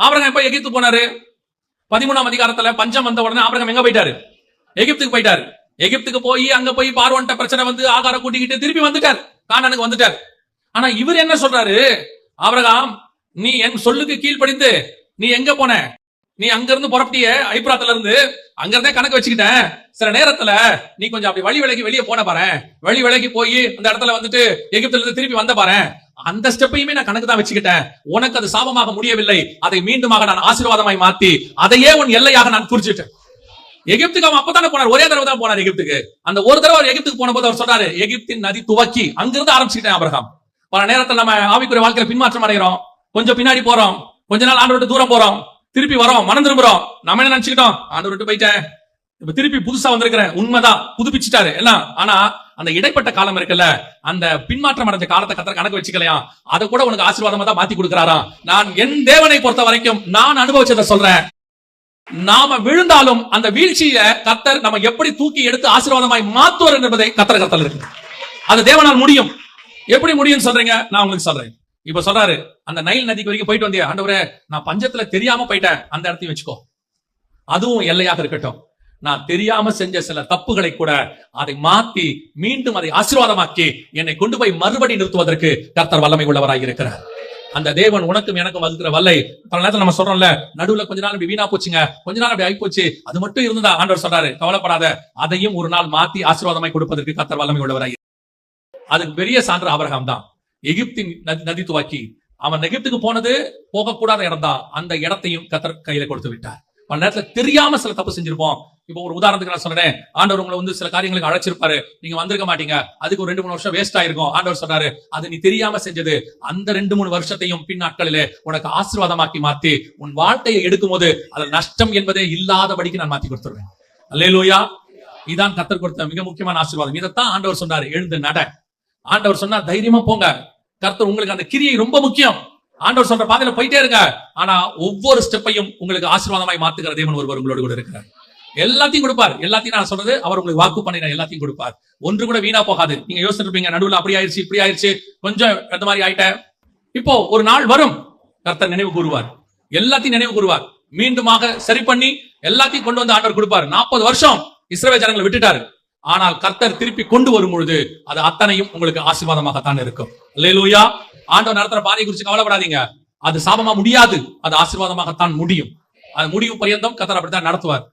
ஆபரகம் எப்ப எகிப்து போனாரு? பதிமூணாம் அதிகாரத்துல பஞ்சம் வந்த உடனே ஆபரகம் எங்க போயிட்டாரு? எகிப்துக்கு போயிட்டாரு. எகிப்துக்கு போய் அங்க போய் பார்வன்ட்ட பிரச்சனை வந்து ஆகாரம் கூட்டிக்கிட்டு திருப்பி வந்துட்டார். கானானுக்கு வந்துட்டார். ஆனா இவர் என்ன சொல்றாரு? ஆபரகாம் நீ என் சொல்லுக்கு கீழ்ப்படிந்து நீ எங்க போன? நீ அங்க இருந்து புறப்பட்டிய ஐப்ராத்துல இருந்து அங்க இருந்தே கணக்கு வச்சுக்கிட்டேன். சில நேரத்துல நீ கொஞ்சம் அப்படி வழி விலகி வெளியே போன பாரு வழி விலகி போய் அந்த இடத்துல வந்துட்டு எகிப்துல இருந்து திருப்பி வந்த பாரு அந்த ஸ்டெப்பையுமே நான் கணக்கு தான் வச்சுக்கிட்டேன். உனக்கு அது சாபமாக முடியவில்லை. அதை மீண்டுமாக நான் ஆசீர்வாதமாய் மாத்தி அதையே உன் எல்லையாக நான் குறிச்சிட்டேன். எகிப்துக்கு அவன் அப்பதானே போனார். ஒரே தடவை தான் போனார் எகிப்துக்கு. அந்த ஒரு தடவை அவர் எகிப்துக்கு போன போது அவர் சொன்னாரு எகிப்தின் நதி துவக்கி. அங்கிருந்து ஆரம்பிச்சுட்டேன் அபிரகாம் பல நேரத்துல நம்ம ஆவிக்குரிய வாழ்க்கையில பின்மாற்றம் அடைகிறோம். கொஞ்சம் பின்னாடி போறோம். கொஞ்ச நாள் ஆண்டு தூரம் போறோம். திருப்பி வரோம் மனம் திரும்புறோம். நம்ம என்ன நினைச்சுக்கிட்டோம்? ஆண்டு விட்டு போயிட்டேன். இப்ப திருப்பி புதுசா வந்திருக்கிறேன். உண்மைதான். புதுப்பிச்சுட்டாரு. எல்லாம் ஆனா அந்த இடைப்பட்ட காலம் இருக்குல்ல அந்த பின்மாற்றம் அடைஞ்ச காலத்தை கத்திர கணக்கு வச்சுக்கலையா? அதை கூட உனக்கு ஆசீர்வாதமா தான் மாத்தி கொடுக்கிறாராம். நான் என் தேவனை பொறுத்த வரைக்கும் நான் அனுபவிச்சதை சொல்றேன். நாம விழுந்தாலும் அந்த வீழ்ச்சியில கத்தர் நம்ம எப்படி தூக்கி எடுத்து ஆசீர்வாதமாய் மாத்துவார் என்பதை கத்தர் கத்தல் இருக்கு. அது தேவனால் முடியும். எப்படி முடியும் சொல்றீங்க? நான் உங்களுக்கு சொல்றேன். இப்ப சொல்றாரு அந்த நைல் நதிக்கு வரைக்கும் போயிட்டு வந்தியா? ஆண்டவரே நான் பஞ்சத்துல தெரியாம போயிட்டேன். அந்த இடத்தையும் வச்சுக்கோ. அதுவும் எல்லையாக இருக்கட்டும். நான் தெரியாம செஞ்ச சில தப்புகளை கூட அதை மாத்தி மீண்டும் அதை ஆசீர்வாதமாக்கி என்னை கொண்டு போய் மறுபடி நிறுத்துவதற்கு கர்த்தர் வல்லமை உள்ளவராக இருக்கிறார். அந்த தேவன் உனக்கும் எனக்கும் வகுக்கிற வல்லை பல நேரத்துல நம்ம சொல்றோம்ல நடுவுல கொஞ்ச நாள் இப்படி வீணா போச்சுங்க கொஞ்ச நாள் அப்படி ஆகி போச்சு அது மட்டும் இருந்தா ஆண்டவர் சொல்றாரு கவலைப்படாத அதையும் ஒரு நாள் மாத்தி ஆசீர்வாதமாய் கொடுப்பதற்கு கர்த்தர் வல்லமை உள்ளவராக அதுக்கு பெரிய சான்று அபரகம் தான். எகிப்தின் நதி- நதி துவக்கி. அவன் எகிப்துக்கு போனது போகக்கூடாத இடம் தான் அந்த இடத்தையும் கத்தர் கையில கொடுத்து விட்டார். பல நேரத்துல தெரியாம சில தப்பு செஞ்சிருப்போம். இப்போ ஒரு உதாரணத்துக்கு நான் சொல்றேன் ஆண்டவர் உங்களை வந்து சில காரியங்களுக்கு அழைச்சிருப்பாரு. நீங்க வந்திருக்க மாட்டீங்க. அதுக்கு ஒரு ரெண்டு மூணு வருஷம் வேஸ்ட் ஆயிருக்கும். ஆண்டவர் சொன்னாரு அது நீ தெரியாம செஞ்சது. அந்த ரெண்டு மூணு வருஷத்தையும் பின் நாட்களிலே உனக்கு ஆசீர்வாதமாக்கி மாத்தி உன் வாழ்க்கையை எடுக்கும் போது அதுல நஷ்டம் என்பதே இல்லாதபடிக்கு நான் மாத்தி கொடுத்துருவேன். அல்லேலூயா. இதான் கத்தர் கொடுத்த மிக முக்கியமான ஆசீர்வாதம். இதைத்தான் ஆண்டவர் சொன்னாரு எழுந்து நட. ஆண்டவர் சொன்னா தைரியமா போங்க. கர்த்தர் உங்களுக்கு அந்த கிரியை ரொம்ப முக்கியம். ஆண்டவர் சொல்ற பாதையில போயிட்டே இருங்க. ஆனா ஒவ்வொரு ஸ்டெப்பையும் உங்களுக்கு ஆசீர்வாதமாய் மாத்துகிற தேவன் ஒருவர் உங்களோட கூட இருக்கிறார். எல்லாத்தையும் கொடுப்பார். எல்லாத்தையும் நான் சொல்றது அவர் உங்களுக்கு வாக்கு பண்ணின எல்லாத்தையும் கொடுப்பார். ஒன்று கூட வீணா போகாது. நீங்க யோசிச்சுட்டு இருப்பீங்க நடுவுல அப்படி ஆயிருச்சு இப்படி ஆயிருச்சு கொஞ்சம் அந்த மாதிரி ஆயிட்டேன். இப்போ ஒரு நாள் வரும். கர்த்தர் நினைவு கூறுவார். எல்லாத்தையும் நினைவு கூறுவார். மீண்டுமாக சரி பண்ணி எல்லாத்தையும் கொண்டு வந்து ஆண்டவர் கொடுப்பார். நாற்பது வருஷம் இஸ்ரவே ஜனங்களை விட்டுட்டாரு. ஆனால் கர்த்தர் திருப்பி கொண்டு வரும் பொழுது அது அத்தனையும் உங்களுக்கு ஆசீர்வாதமாகத்தான் இருக்கும். லேலூயா ஆண்டவர் நடத்துற பாதை குறித்து கவலைப்படாதீங்க. அது சாபமா முடியாது. அது ஆசீர்வாதமாகத்தான் முடியும். அது முடிவு பரியந்தம் கர்த்தர் அப்படித்தான் நடத்துவார்.